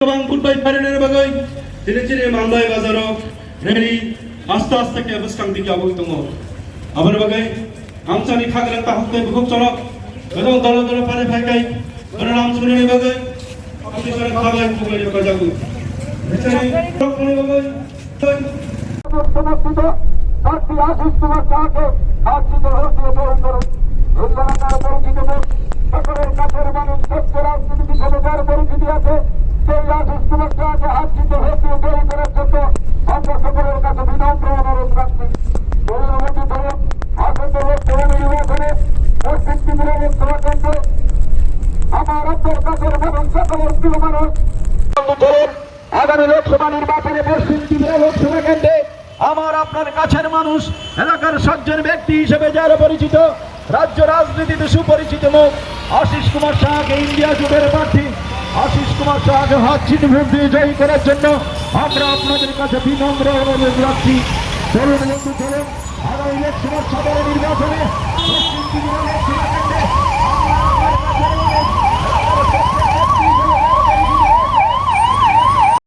bang kulpai parene bagai ciri ciri mandai bazaro reli asta asta ke abaskang dikya boi tongo abar bagai amsani khagran ta hokte bukuk chorok gadong dalo dalo pare phai kai bana nam sunani bagai apni sare khabai kubai ka jagu বেচারি রকমে বাগাই সমর্থিত প্রার্থী আশিস শাহকে আর্থিক হরতীয় বরণ করুন রূপনাকার পরিচিত মুখ সকলের কাছের মানুষ সত্য রাজনীতি হিসেবে যার পরিচিতি আছে সেই আশিস কুমার শাহকে আর্থিক হরতীয় বরণ করার জন্য আমরা সকলের কাছে বিনম্র অনুরোধ রাখছি অনুমতি ধরে আসন্ন লোকসভা নির্বাচনে পশ্চিম ত্রিপুরা লোকসভা কেন্দ্রে আমার অন্তর কাছের মানুষ সকলের প্রিয় মানুষ ধরুন লোকসভা নির্বাচনে আমার আপনার কাছের মানুষ, এলাকার সজ্জন ব্যক্তি হিসেবে যারা পরিচিত, রাজ্য রাজনীতিতে সুপরিচিত মুখ, আশিস কুমার শাহকে ইন্ডিয়া জোটের প্রার্থী। আশিস কুমার শাহকে হাত ভোট দিয়ে জয়ী করার জন্য আমরা আপনাদের কাছে বিনম্র অনুরোধ রাখছি। চলুন চলুন। আগামী লোকসভা সাধারণ নির্বাচনে